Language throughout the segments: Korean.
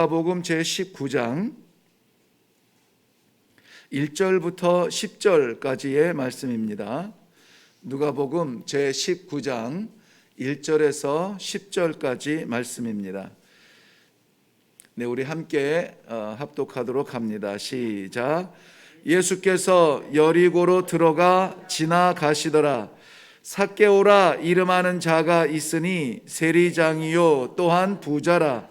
마가복음 제19장 1절부터 10절까지의 말씀입니다. 누가복음 제19장 1절에서 10절까지 말씀입니다. 네, 우리 함께 어, 합독하도록 합니다. 시작. 예수께서 여리고로 들어가 지나가시더라. 삭개오라 이름하는 자가 있으니 세리장이요 또한 부자라.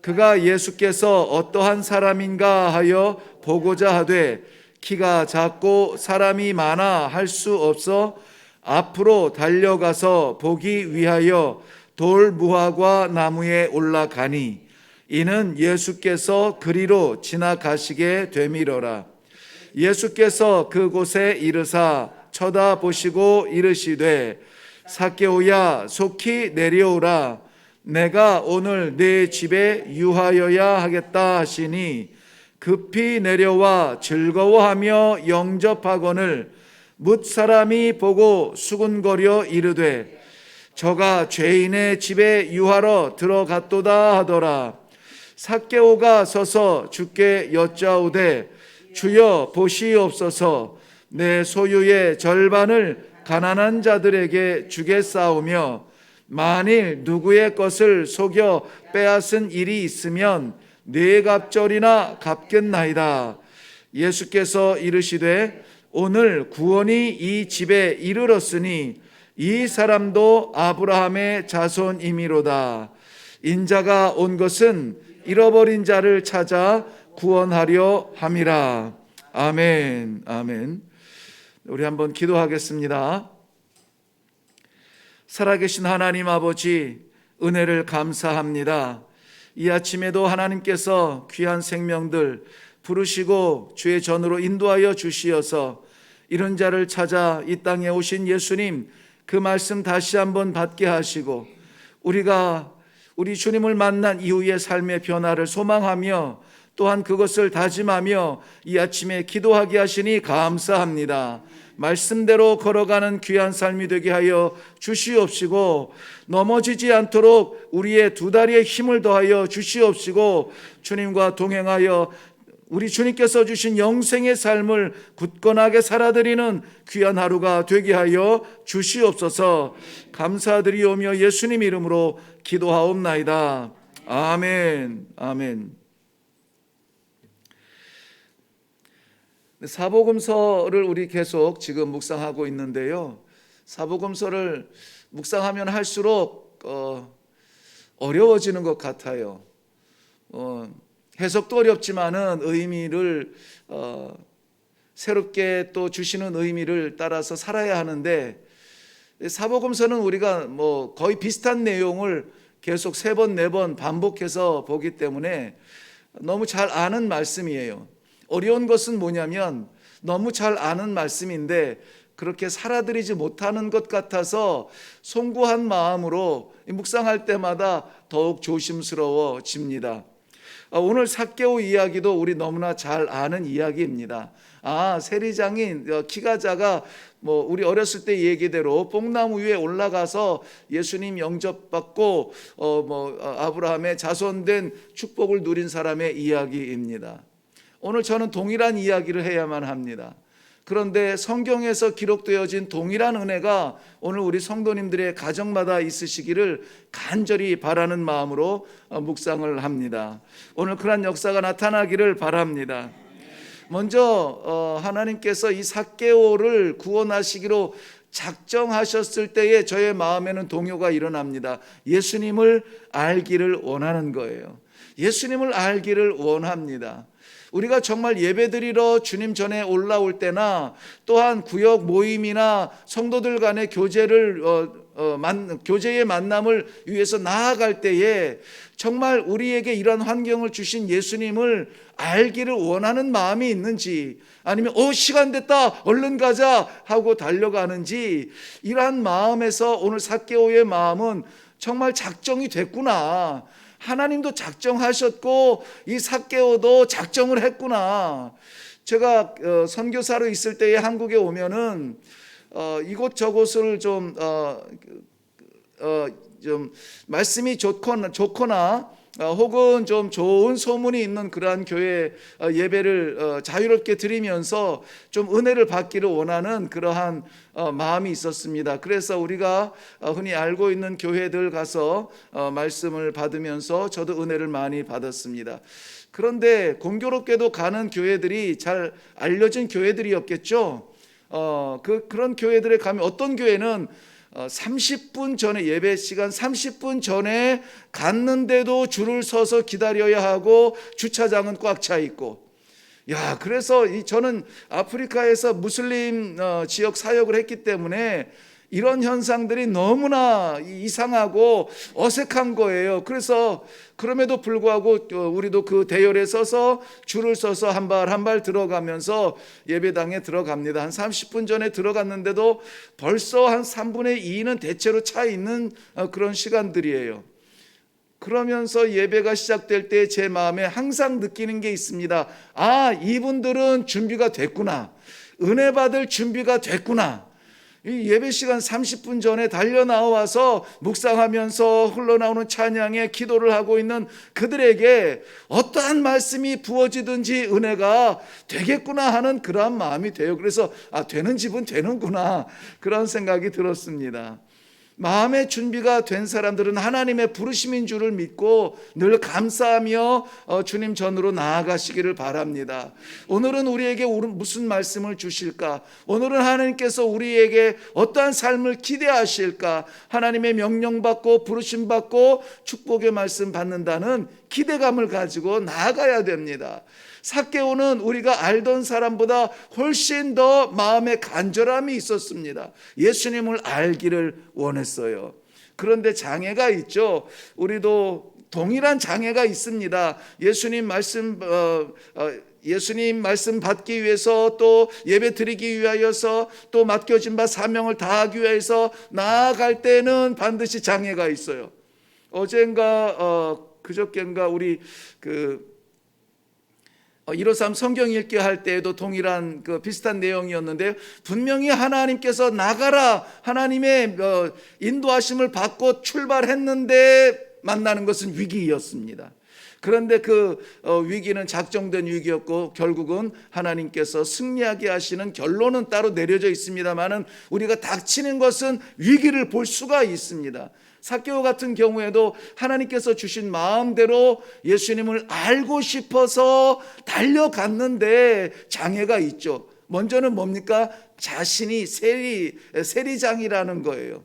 그가 예수께서 어떠한 사람인가 하여 보고자 하되 키가 작고 사람이 많아 할 수 없어 앞으로 달려가서 보기 위하여 돌 무화과 나무에 올라가니 이는 예수께서 그리로 지나가시게 되미러라. 예수께서 그곳에 이르사 쳐다보시고 이르시되 사개오야 속히 내려오라 내가 오늘 내 집에 유하여야 하겠다 하시니 급히 내려와 즐거워하며 영접하거늘 묻 사람이 보고 수군거려 이르되 저가 죄인의 집에 유하러 들어갔도다 하더라. 사개오가 서서 주께 여짜오되 주여 보시옵소서. 내 소유의 절반을 가난한 자들에게 주겠사오며 만일 누구의 것을 속여 빼앗은 일이 있으면 네 갑절이나 갚겠나이다. 예수께서 이르시되 오늘 구원이 이 집에 이르렀으니 이 사람도 아브라함의 자손이미로다. 인자가 온 것은 잃어버린 자를 찾아 구원하려 함이라. 아멘. 아멘. 우리 한번 기도하겠습니다. 살아계신 하나님 아버지, 은혜를 감사합니다. 이 아침에도 하나님께서 귀한 생명들 부르시고 주의 전으로 인도하여 주시어서 이런 자를 찾아 이 땅에 오신 예수님 그 말씀 다시 한번 받게 하시고 우리가 우리 주님을 만난 이후의 삶의 변화를 소망하며 또한 그것을 다짐하며 이 아침에 기도하게 하시니 감사합니다. 말씀대로 걸어가는 귀한 삶이 되게 하여 주시옵시고 넘어지지 않도록 우리의 두 다리에 힘을 더하여 주시옵시고 주님과 동행하여 우리 주님께서 주신 영생의 삶을 굳건하게 살아드리는 귀한 하루가 되게 하여 주시옵소서 감사드리오며 예수님 이름으로 기도하옵나이다. 아멘. 아멘. 사복음서를 우리 계속 지금 묵상하고 있는데요. 사복음서를 묵상하면 할수록 어, 어려워지는 것 같아요. 어, 해석도 어렵지만은 의미를 어, 새롭게 또 주시는 의미를 따라서 살아야 하는데 사복음서는 우리가 뭐 거의 비슷한 내용을 계속 세 번, 네 번 반복해서 보기 때문에 너무 잘 아는 말씀이에요. 어려운 것은 뭐냐면 너무 잘 아는 말씀인데 그렇게 살아들이지 못하는 것 같아서 송구한 마음으로 묵상할 때마다 더욱 조심스러워집니다. 아, 오늘 사개오 이야기도 우리 너무나 잘 아는 이야기입니다. 아, 세리장인 어, 키가 작아 뭐 우리 어렸을 때 얘기대로 뽕나무 위에 올라가서 예수님 영접받고 어 뭐 아브라함의 자손된 축복을 누린 사람의 이야기입니다. 오늘 저는 동일한 이야기를 해야만 합니다. 그런데 성경에서 기록되어진 동일한 은혜가 오늘 우리 성도님들의 가정마다 있으시기를 간절히 바라는 마음으로 어, 묵상을 합니다. 오늘 그러한 역사가 나타나기를 바랍니다. 먼저 어, 하나님께서 이 사개오를 구원하시기로 작정하셨을 때에 저의 마음에는 동요가 일어납니다. 예수님을 알기를 원하는 거예요. 예수님을 알기를 원합니다. 우리가 정말 예배드리러 주님 전에 올라올 때나 또한 구역 모임이나 성도들 간의 교제를 어, 어, 만, 교제의 만남을 위해서 나아갈 때에 정말 우리에게 이런 환경을 주신 예수님을 알기를 원하는 마음이 있는지 아니면 어 시간 됐다 얼른 가자 하고 달려가는지 이러한 마음에서 오늘 사개오의 마음은 정말 작정이 됐구나. 하나님도 작정하셨고 이 사개오도 작정을 했구나. 제가 어, 선교사로 있을 때에 한국에 오면은 어, 이곳 저곳을 좀, 어, 어, 좀 말씀이 좋거나, 좋거나 어, 혹은 좀 좋은 소문이 있는 그러한 교회 어, 예배를 어, 자유롭게 드리면서 좀 은혜를 받기를 원하는 그러한 어, 마음이 있었습니다. 그래서 우리가 어, 흔히 알고 있는 교회들 가서 어, 말씀을 받으면서 저도 은혜를 많이 받았습니다. 그런데 공교롭게도 가는 교회들이 잘 알려진 교회들이었겠죠. 어, 그 그런 교회들에 가면 어떤 교회는 어, 30분 전에 예배 시간 30분 전에 갔는데도 줄을 서서 기다려야 하고 주차장은 꽉 차 있고. 야 그래서 이 저는 아프리카에서 무슬림 어, 지역 사역을 했기 때문에 이런 현상들이 너무나 이상하고 어색한 거예요. 그래서 그럼에도 불구하고 어, 우리도 그 대열에 서서 줄을 서서 한 발 한 발 들어가면서 예배당에 들어갑니다. 한 30분 전에 들어갔는데도 벌써 한 3분의 2는 대체로 차 있는 어, 그런 시간들이에요. 그러면서 예배가 시작될 때 제 마음에 항상 느끼는 게 있습니다. 아, 이분들은 준비가 됐구나. 은혜 받을 준비가 됐구나. 이 예배 시간 30분 전에 달려 나와서 묵상하면서 흘러나오는 찬양에 기도를 하고 있는 그들에게 어떠한 말씀이 부어지든지 은혜가 되겠구나 하는 그러한 마음이 돼요. 그래서 아, 되는 집은 되는구나. 그런 생각이 들었습니다. 마음의 준비가 된 사람들은 하나님의 부르심인 줄을 믿고 늘 감사하며 어, 주님 전으로 나아가시기를 바랍니다. 오늘은 우리에게 무슨 말씀을 주실까? 오늘은 하나님께서 우리에게 어떠한 삶을 기대하실까? 하나님의 명령받고 부르심받고 축복의 말씀 받는다는 기대감을 가지고 나아가야 됩니다. 사케오는 우리가 알던 사람보다 훨씬 더 마음에 간절함이 있었습니다. 예수님을 알기를 원했어요. 그런데 장애가 있죠. 우리도 동일한 장애가 있습니다. 예수님 말씀 어, 어, 예수님 말씀 받기 위해서 또 예배 드리기 위하여서 또 맡겨진 바 사명을 다하기 위해서 나아갈 때는 반드시 장애가 있어요. 어젠가 어, 그저께인가 우리 그 153 성경 읽기 할 때에도 동일한 그 비슷한 내용이었는데 분명히 하나님께서 나가라 하나님의 어, 인도하심을 받고 출발했는데 만나는 것은 위기였습니다. 그런데 그 어, 위기는 작정된 위기였고 결국은 하나님께서 승리하게 하시는 결론은 따로 내려져 있습니다만은 우리가 닥치는 것은 위기를 볼 수가 있습니다. 사케오 같은 경우에도 하나님께서 주신 마음대로 예수님을 알고 싶어서 달려갔는데 장애가 있죠. 먼저는 뭡니까? 자신이 세리 세리장이라는 거예요.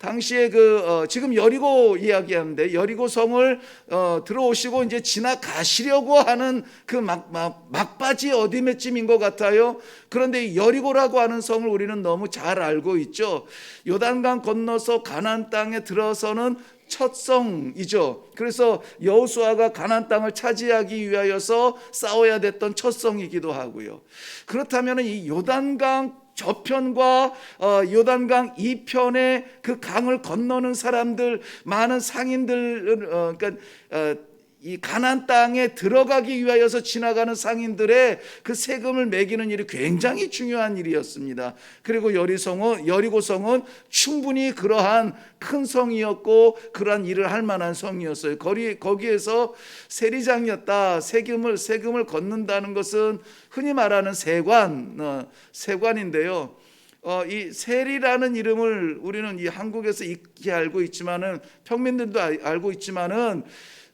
당시에 그 어, 지금 여리고 이야기하는데 여리고 성을 어, 들어오시고 이제 지나가시려고 하는 그 막, 막, 막바지 어디매쯤인 것 같아요. 그런데 여리고라고 하는 성을 우리는 너무 잘 알고 있죠. 요단강 건너서 가나안 땅에 들어서는 첫 성이죠. 그래서 여호수아가 가나안 땅을 차지하기 위하여서 싸워야 됐던 첫 성이기도 하고요. 그렇다면 이 요단강 저편과 어, 요단강 이편의 그 강을 건너는 사람들 많은 상인들 어, 그러니까 어, 이 가난 땅에 들어가기 위하여서 지나가는 상인들의 그 세금을 매기는 일이 굉장히 중요한 일이었습니다. 그리고 여리성은 여리고성은 충분히 그러한 큰 성이었고 그러한 일을 할 만한 성이었어요. 거리 거기에서 세리장이었다. 세금을 세금을 걷는다는 것은 흔히 말하는 세관 어, 세관인데요. 어, 이 세리라는 이름을 우리는 이 한국에서 익히 알고 있지만은 평민들도 알고 있지만은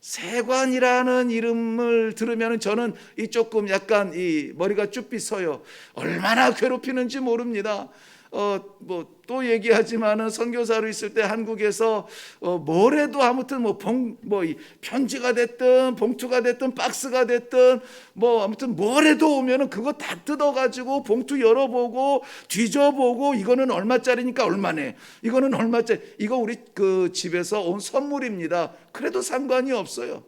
세관이라는 이름을 들으면 저는 이 조금 약간 이 머리가 쭈삐 서요. 얼마나 괴롭히는지 모릅니다. 어, 뭐 또 얘기하지만은 선교사로 있을 때 한국에서 어, 뭐래도 아무튼 뭐 봉, 뭐 편지가 됐든 봉투가 됐든 박스가 됐든 뭐 아무튼 뭐래도 오면은 그거 다 뜯어 가지고 봉투 열어보고 뒤져보고 이거는 얼마짜리니까 얼마네. 이거는 얼마짜리. 이거 우리 그 집에서 온 선물입니다. 그래도 상관이 없어요.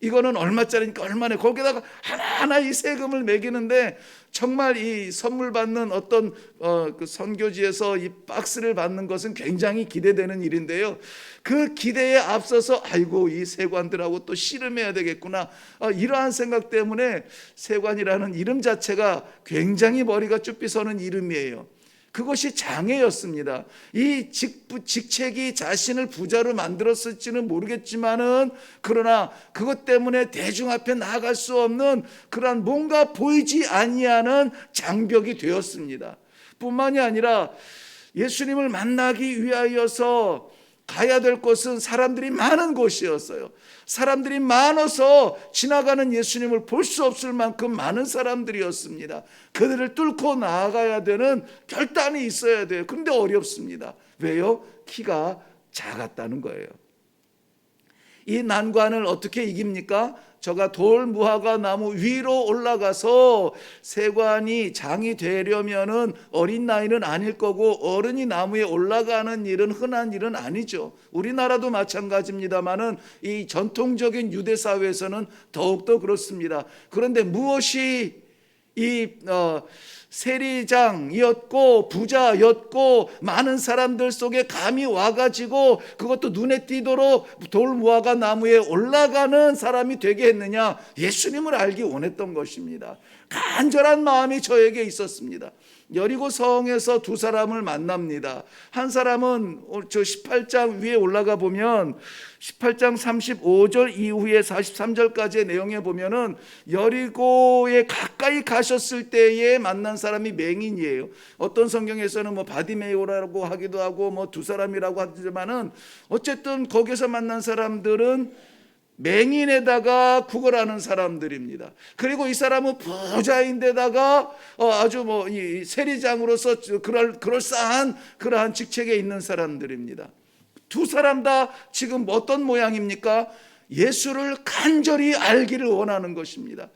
이거는 얼마짜리니까 얼마네. 거기다가 하나하나 이 세금을 매기는데 정말 이 선물 받는 어떤 어, 그 선교지에서 이 박스를 받는 것은 굉장히 기대되는 일인데요. 그 기대에 앞서서 아이고 이 세관들하고 또 씨름해야 되겠구나. 어, 이러한 생각 때문에 세관이라는 이름 자체가 굉장히 머리가 쭈삐 서는 이름이에요. 그것이 장애였습니다. 이 직, 직책이 자신을 부자로 만들었을지는 모르겠지만은 그러나 그것 때문에 대중 앞에 나아갈 수 없는 그러한 뭔가 보이지 아니하는 장벽이 되었습니다. 뿐만이 아니라 예수님을 만나기 위하여서 가야 될 곳은 사람들이 많은 곳이었어요. 사람들이 많아서 지나가는 예수님을 볼 수 없을 만큼 많은 사람들이었습니다. 그들을 뚫고 나아가야 되는 결단이 있어야 돼요. 근데 어렵습니다. 왜요? 키가 작았다는 거예요. 이 난관을 어떻게 이깁니까? 저가 돌 무화과 나무 위로 올라가서 세관이 장이 되려면은 어린 나이는 아닐 거고 어른이 나무에 올라가는 일은 흔한 일은 아니죠. 우리나라도 마찬가지입니다만은 이 전통적인 유대 사회에서는 더욱더 그렇습니다. 그런데 무엇이 이 어, 세리장이었고 부자였고 많은 사람들 속에 감이 와가지고 그것도 눈에 띄도록 돌 무화과 나무에 올라가는 사람이 되게 했느냐 예수님을 알기 원했던 것입니다. 간절한 마음이 저에게 있었습니다. 여리고 성에서 두 사람을 만납니다. 한 사람은 저 18장 위에 올라가 보면 18장 35절 이후에 43절까지의 내용에 보면은 여리고에 가까이 가셨을 때에 만난 사람이 맹인이에요. 어떤 성경에서는 뭐 바디메오라고 하기도 하고 뭐 두 사람이라고 하지만은 어쨌든 거기서 만난 사람들은 맹인에다가 구걸하는 사람들입니다. 그리고 이 사람은 부자인데다가 어, 아주 뭐 세리장으로서 그럴 그럴싸한 그러한 직책에 있는 사람들입니다. 두 사람 다 지금 어떤 모양입니까? 예수를 간절히 알기를 원하는 것입니다.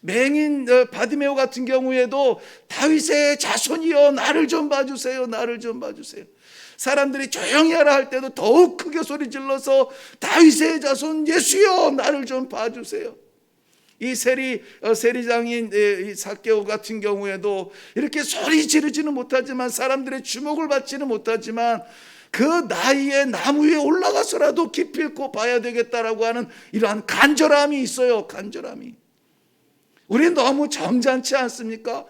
맹인 어, 바디메오 같은 경우에도 다윗의 자손이여 나를 좀 봐주세요. 나를 좀 봐주세요. 사람들이 조용히 하라 할 때도 더욱 크게 소리 질러서 다윗의 자손 예수여 나를 좀 봐주세요. 이 세리 어, 세리장인 사개오 같은 경우에도 이렇게 소리 지르지는 못하지만 사람들의 주목을 받지는 못하지만 그 나이에 나무 위에 올라가서라도 기필코 봐야 되겠다라고 하는 이러한 간절함이 있어요. 간절함이. 우리 너무 점잖지 않습니까?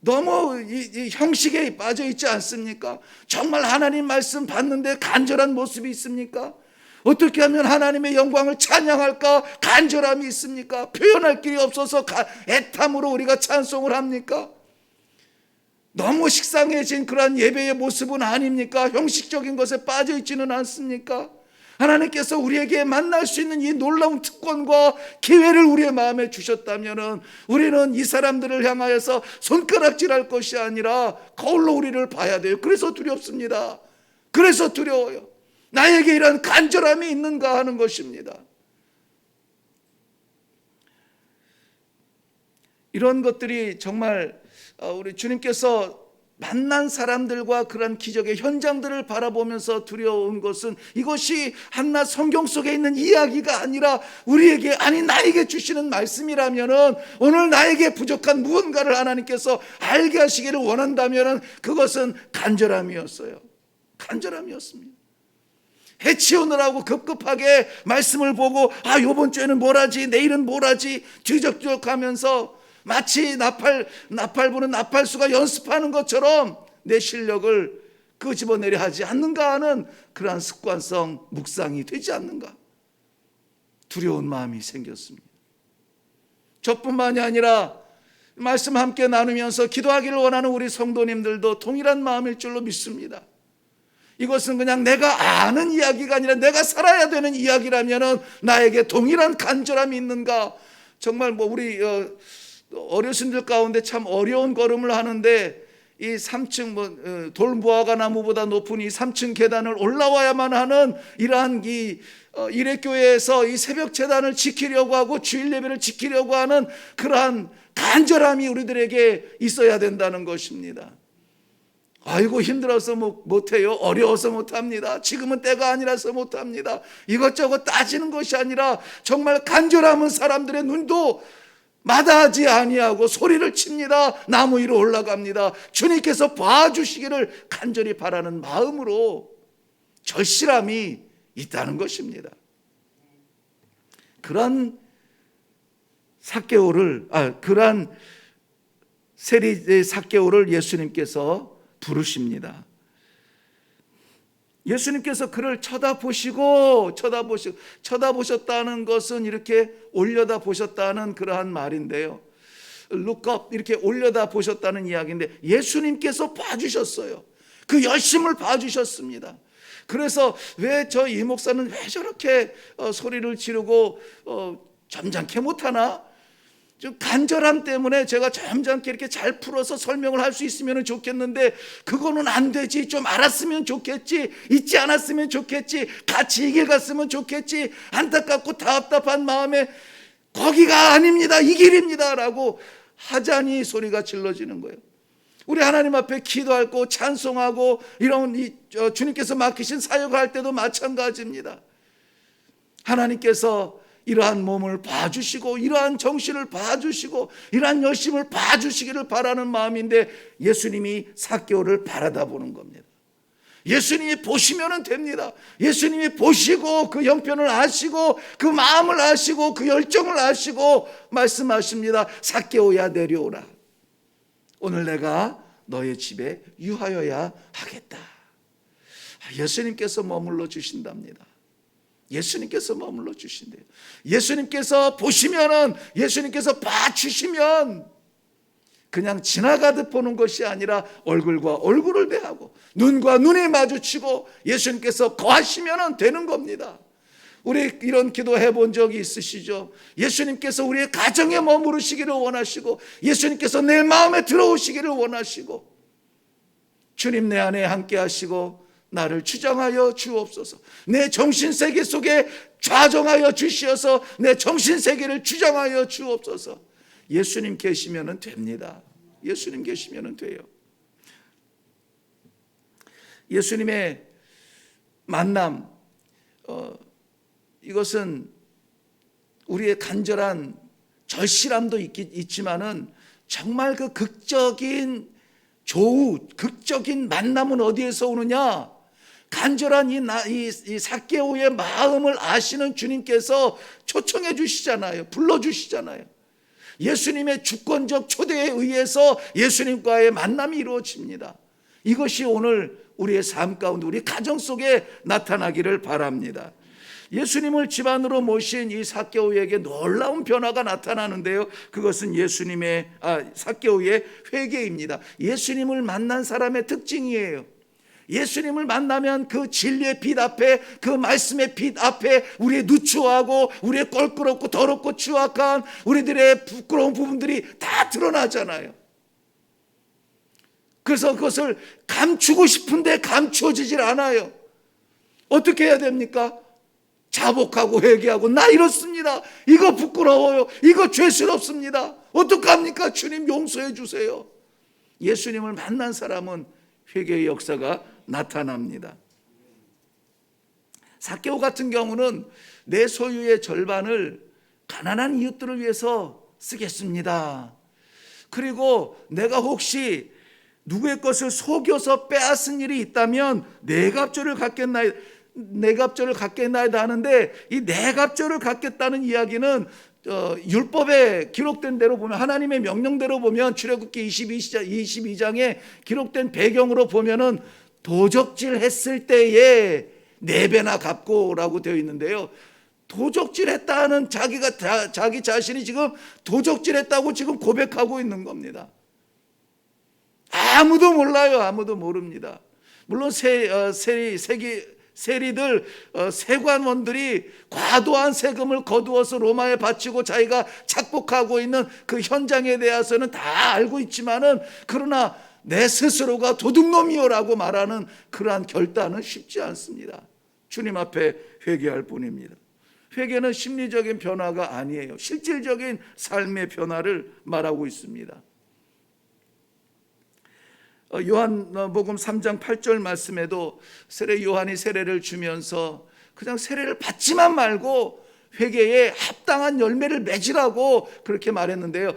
너무 이, 이 형식에 빠져 있지 않습니까? 정말 하나님 말씀 받는데 간절한 모습이 있습니까? 어떻게 하면 하나님의 영광을 찬양할까? 간절함이 있습니까? 표현할 길이 없어서 애탐으로 우리가 찬송을 합니까? 너무 식상해진 그러한 예배의 모습은 아닙니까? 형식적인 것에 빠져 있지는 않습니까? 하나님께서 우리에게 만날 수 있는 이 놀라운 특권과 기회를 우리의 마음에 주셨다면 우리는 이 사람들을 향하여서 손가락질할 것이 아니라 거울로 우리를 봐야 돼요. 그래서 두렵습니다. 그래서 두려워요. 나에게 이런 간절함이 있는가 하는 것입니다. 이런 것들이 정말 어, 우리 주님께서 만난 사람들과 그런 기적의 현장들을 바라보면서 두려운 것은 이것이 한낱 성경 속에 있는 이야기가 아니라 우리에게 아니 나에게 주시는 말씀이라면은 오늘 나에게 부족한 무언가를 하나님께서 알게 하시기를 원한다면은 그것은 간절함이었어요. 간절함이었습니다. 해치우느라고 급급하게 말씀을 보고 아 요번 주에는 뭘 하지 내일은 뭘 하지 뒤적뒤적하면서 마치 나팔 나팔 부는 나팔수가 연습하는 것처럼 내 실력을 끄집어내려 하지 않는가 하는 그러한 습관성 묵상이 되지 않는가 두려운 마음이 생겼습니다. 저뿐만이 아니라 말씀 함께 나누면서 기도하기를 원하는 우리 성도님들도 동일한 마음일 줄로 믿습니다. 이것은 그냥 내가 아는 이야기가 아니라 내가 살아야 되는 이야기라면 나에게 동일한 간절함이 있는가? 정말 뭐 우리 어, 어르신들 가운데 참 어려운 걸음을 하는데 이 3층 뭐 어, 돌무화과 나무보다 높은 이 3층 계단을 올라와야만 하는 이러한 이 어, 일회교회에서 이 새벽 재단을 지키려고 하고 주일 예배를 지키려고 하는 그러한 간절함이 우리들에게 있어야 된다는 것입니다. 아이고 힘들어서 못해요. 어려워서 못합니다. 지금은 때가 아니라서 못합니다. 이것저것 따지는 것이 아니라 정말 간절함은 사람들의 눈도 마다하지 아니하고 소리를 칩니다. 나무 위로 올라갑니다. 주님께서 봐주시기를 간절히 바라는 마음으로 절실함이 있다는 것입니다. 그런 사개오를 아 그러한 세리 사개오를 예수님께서 부르십니다. 예수님께서 그를 쳐다보시고 쳐다보시고 쳐다보셨다는 것은 이렇게 올려다 보셨다는 그러한 말인데요. 룩업 이렇게 올려다 보셨다는 이야기인데 예수님께서 봐주셨어요. 그 열심을 봐주셨습니다. 그래서 왜 저 이 목사는 왜 저렇게 어, 소리를 지르고 어, 점잖게 못하나? 좀 간절함 때문에 제가 점잖게 이렇게 잘 풀어서 설명을 할 수 있으면 좋겠는데 그거는 안 되지. 좀 알았으면 좋겠지. 잊지 않았으면 좋겠지. 같이 이 길 갔으면 좋겠지. 안타깝고 답답한 마음에 거기가 아닙니다. 이 길입니다라고 하자니 소리가 질러지는 거예요. 우리 하나님 앞에 기도하고 찬송하고 이런 이, 어, 주님께서 맡기신 사역할 때도 마찬가지입니다. 하나님께서 이러한 몸을 봐주시고 이러한 정신을 봐주시고 이러한 열심을 봐주시기를 바라는 마음인데 예수님이 사개오를 바라다 보는 겁니다. 예수님이 보시면 됩니다. 예수님이 보시고 그 형편을 아시고 그 마음을 아시고 그 열정을 아시고 말씀하십니다. 사개오야 내려오라. 오늘 내가 너의 집에 유하여야 하겠다. 예수님께서 머물러 주신답니다. 예수님께서 머물러 주신대요. 예수님께서 보시면은 예수님께서 봐주시면 그냥 지나가듯 보는 것이 아니라 얼굴과 얼굴을 대하고 눈과 눈이 마주치고 예수님께서 거하시면 되는 겁니다. 우리 이런 기도 해 본 적이 있으시죠? 예수님께서 우리의 가정에 머무르시기를 원하시고 예수님께서 내 마음에 들어오시기를 원하시고 주님 내 안에 함께 하시고 나를 주장하여 주옵소서. 내 정신 세계 속에 좌정하여 주시어서 내 정신 세계를 주장하여 주옵소서. 예수님 계시면 됩니다. 예수님 계시면 돼요. 예수님의 만남, 어, 이것은 우리의 간절한 절실함도 있, 있지만은 정말 그 극적인 조우, 극적인 만남은 어디에서 오느냐? 간절한 이, 나, 이, 이 사개오의 마음을 아시는 주님께서 초청해 주시잖아요. 불러 주시잖아요. 예수님의 주권적 초대에 의해서 예수님과의 만남이 이루어집니다. 이것이 오늘 우리의 삶 가운데 우리 가정 속에 나타나기를 바랍니다. 예수님을 집안으로 모신 이 사개오에게 놀라운 변화가 나타나는데요. 그것은 예수님의 아, 사개오의 회개입니다. 예수님을 만난 사람의 특징이에요. 예수님을 만나면 그 진리의 빛 앞에 그 말씀의 빛 앞에 우리의 누추하고 우리의 껄끄럽고 더럽고 추악한 우리들의 부끄러운 부분들이 다 드러나잖아요. 그래서 그것을 감추고 싶은데 감추어지질 않아요. 어떻게 해야 됩니까? 자복하고 회개하고 나 이렇습니다. 이거 부끄러워요. 이거 죄스럽습니다. 어떡합니까? 주님 용서해 주세요. 예수님을 만난 사람은 회개의 역사가 나타납니다. 사케오 같은 경우는 내 소유의 절반을 가난한 이웃들을 위해서 쓰겠습니다. 그리고 내가 혹시 누구의 것을 속여서 빼앗은 일이 있다면 내갑조를 갖겠나이다. 내갑조를 갖겠나이다 하는데 이 내갑조를 갖겠다는 이야기는 어, 율법에 기록된 대로 보면 하나님의 명령대로 보면 출애굽기 22장 22장에 기록된 배경으로 보면은 도적질 했을 때에 네 배나 갚고라고 되어 있는데요. 도적질 했다는 자기가 자, 자기 자신이 지금 도적질 했다고 지금 고백하고 있는 겁니다. 아무도 몰라요. 아무도 모릅니다. 물론 세, 어, 세, 세기, 세리들, 어, 세관원들이 과도한 세금을 거두어서 로마에 바치고 자기가 착복하고 있는 그 현장에 대해서는 다 알고 있지만은 그러나 내 스스로가 도둑놈이요라고 말하는 그러한 결단은 쉽지 않습니다. 주님 앞에 회개할 뿐입니다. 회개는 심리적인 변화가 아니에요. 실질적인 삶의 변화를 말하고 있습니다. 어, 요한복음 3장 8절 말씀에도 세례 요한이 세례를 주면서 그냥 세례를 받지만 말고 회개에 합당한 열매를 맺으라고 그렇게 말했는데요.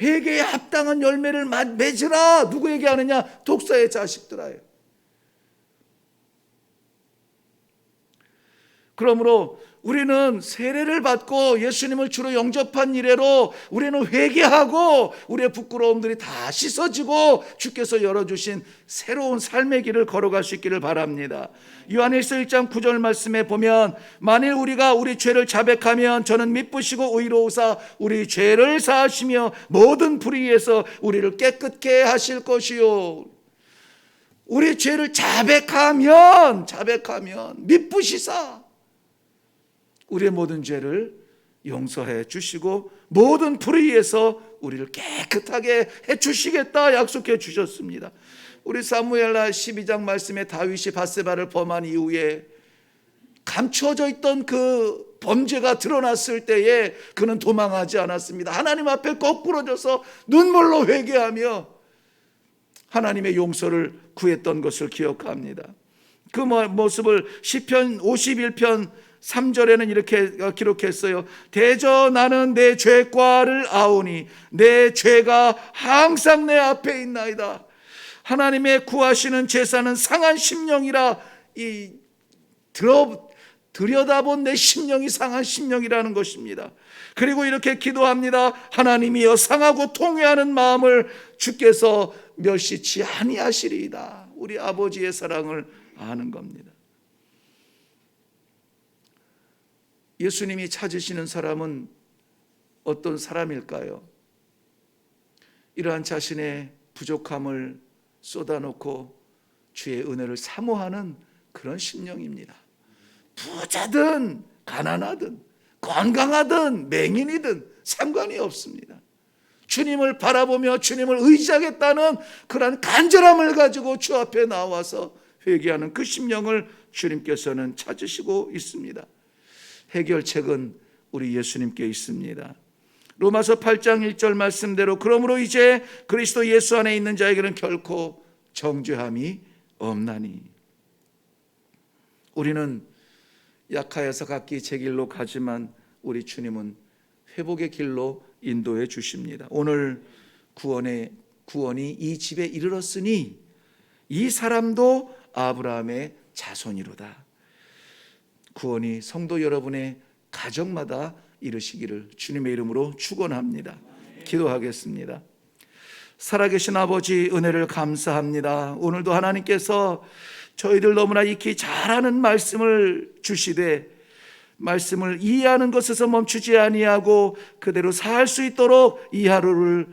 회개에 합당한 열매를 맺으라 누구에게 하느냐? 독사의 자식들아요. 그러므로 우리는 세례를 받고 예수님을 주로 영접한 이래로 우리는 회개하고 우리의 부끄러움들이 다 씻어지고 주께서 열어주신 새로운 삶의 길을 걸어갈 수 있기를 바랍니다. 요한일서 1장 9절 말씀에 보면 만일 우리가 우리 죄를 자백하면 저는 미쁘시고 의로우사 우리 죄를 사하시며 모든 불의에서 우리를 깨끗게 하실 것이요. 우리 죄를 자백하면 자백하면 미쁘시사 우리의 모든 죄를 용서해 주시고 모든 불의에서 우리를 깨끗하게 해 주시겠다 약속해 주셨습니다. 우리 사무엘라 12장 말씀에 다윗이 바세바를 범한 이후에 감추어져 있던 그 범죄가 드러났을 때에 그는 도망하지 않았습니다. 하나님 앞에 거꾸러져서 눈물로 회개하며 하나님의 용서를 구했던 것을 기억합니다. 그 모- 모습을 시편 51편 3절에는 이렇게 어, 기록했어요. 대저 나는 내 죄과를 아오니 내 죄가 항상 내 앞에 있나이다. 하나님의 구하시는 제사는 상한 심령이라 이 들어 들여다본 내 심령이 상한 심령이라는 것입니다. 그리고 이렇게 기도합니다. 하나님이여 상하고 통회하는 마음을 주께서 멸시치 아니하시리이다. 우리 아버지의 사랑을 아는 겁니다. 예수님이 찾으시는 사람은 어떤 사람일까요? 이러한 자신의 부족함을 쏟아놓고 주의 은혜를 사모하는 그런 심령입니다. 부자든 가난하든 건강하든 맹인이든 상관이 없습니다. 주님을 바라보며 주님을 의지하겠다는 그런 간절함을 가지고 주 앞에 나와서 회개하는 그 심령을 주님께서는 찾으시고 있습니다. 해결책은 우리 예수님께 있습니다. 로마서 8장 1절 말씀대로 그러므로 이제 그리스도 예수 안에 있는 자에게는 결코 정죄함이 없나니 우리는 약하여서 각기 제 길로 가지만 우리 주님은 회복의 길로 인도해 주십니다. 오늘 구원의 구원이 이 집에 이르렀으니 이 사람도 아브라함의 자손이로다. 구원이 성도 여러분의 가정마다 이르시기를 주님의 이름으로 축원합니다. 기도하겠습니다. 살아계신 아버지 은혜를 감사합니다. 오늘도 하나님께서 저희들 너무나 익히 잘하는 말씀을 주시되 말씀을 이해하는 것에서 멈추지 아니하고 그대로 살 수 있도록 이 하루를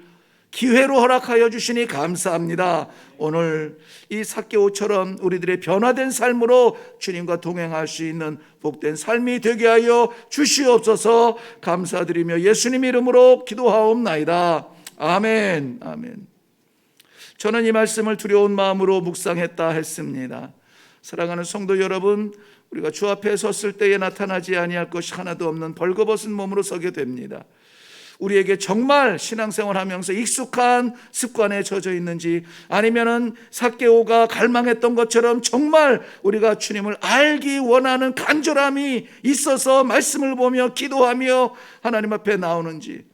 기회로 허락하여 주시니 감사합니다. 오늘 이 사개오처럼 우리들의 변화된 삶으로 주님과 동행할 수 있는 복된 삶이 되게 하여 주시옵소서 감사드리며 예수님 이름으로 기도하옵나이다. 아멘. 아멘. 저는 이 말씀을 두려운 마음으로 묵상했다 했습니다. 사랑하는 성도 여러분, 우리가 주 앞에 섰을 때에 나타나지 아니할 것이 하나도 없는 벌거벗은 몸으로 서게 됩니다. 우리에게 정말 신앙생활 하면서 익숙한 습관에 젖어 있는지 아니면은 사개오가 갈망했던 것처럼 정말 우리가 주님을 알기 원하는 간절함이 있어서 말씀을 보며 기도하며 하나님 앞에 나오는지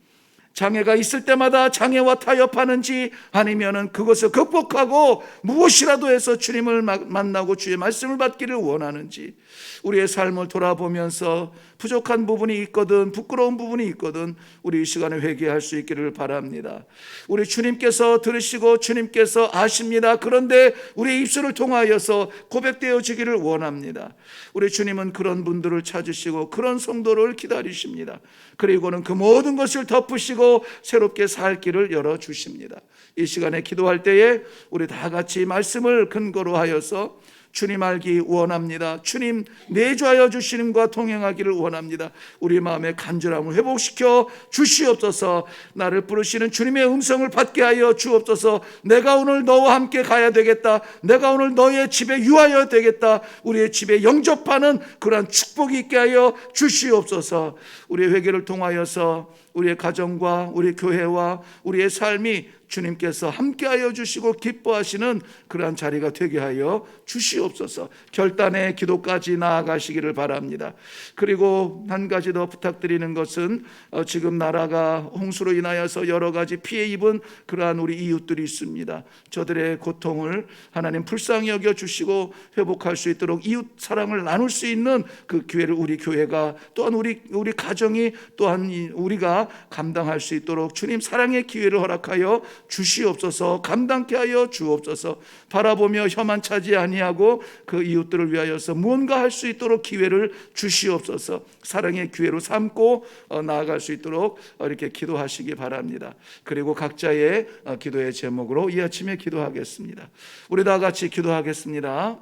장애가 있을 때마다 장애와 타협하는지 아니면은 그것을 극복하고 무엇이라도 해서 주님을 마- 만나고 주의 말씀을 받기를 원하는지 우리의 삶을 돌아보면서 부족한 부분이 있거든 부끄러운 부분이 있거든 우리 이 시간에 회개할 수 있기를 바랍니다. 우리 주님께서 들으시고 주님께서 아십니다. 그런데 우리의 입술을 통하여서 고백되어지기를 원합니다. 우리 주님은 그런 분들을 찾으시고 그런 성도를 기다리십니다. 그리고는 그 모든 것을 덮으시고 새롭게 살 길을 열어 주십니다. 이 시간에 기도할 때에 우리 다 같이 말씀을 근거로 하여서 주님 알기 원합니다. 주님 내주하여 주시님과 동행하기를 원합니다. 우리 마음의 간절함을 회복시켜 주시옵소서. 나를 부르시는 주님의 음성을 받게 하여 주옵소서. 내가 오늘 너와 함께 가야 되겠다. 내가 오늘 너의 집에 유하여 되겠다. 우리의 집에 영접하는 그러한 축복이 있게 하여 주시옵소서. 우리의 회개를 통하여서 우리의 가정과 우리 교회와 우리의 삶이 주님께서 함께하여 주시고 기뻐하시는 그러한 자리가 되게 하여 주시옵소서. 결단의 기도까지 나아가시기를 바랍니다. 그리고 한 가지 더 부탁드리는 것은 어, 지금 나라가 홍수로 인하여서 여러 가지 피해 입은 그러한 우리 이웃들이 있습니다. 저들의 고통을 하나님 불쌍히 여겨 주시고 회복할 수 있도록 이웃 사랑을 나눌 수 있는 그 기회를 우리 교회가 또한 우리 우리 가정이 또한 이- 우리가 감당할 수 있도록 주님 사랑의 기회를 허락하여 주시옵소서 감당케 하여 주옵소서 바라보며 혀만 차지 아니하고 그 이웃들을 위하여서 무언가 할 수 있도록 기회를 주시옵소서 사랑의 기회로 삼고 어, 나아갈 수 있도록 어, 이렇게 기도하시기 바랍니다. 그리고 각자의 어, 기도의 제목으로 이 아침에 기도하겠습니다. 우리 다 같이 기도하겠습니다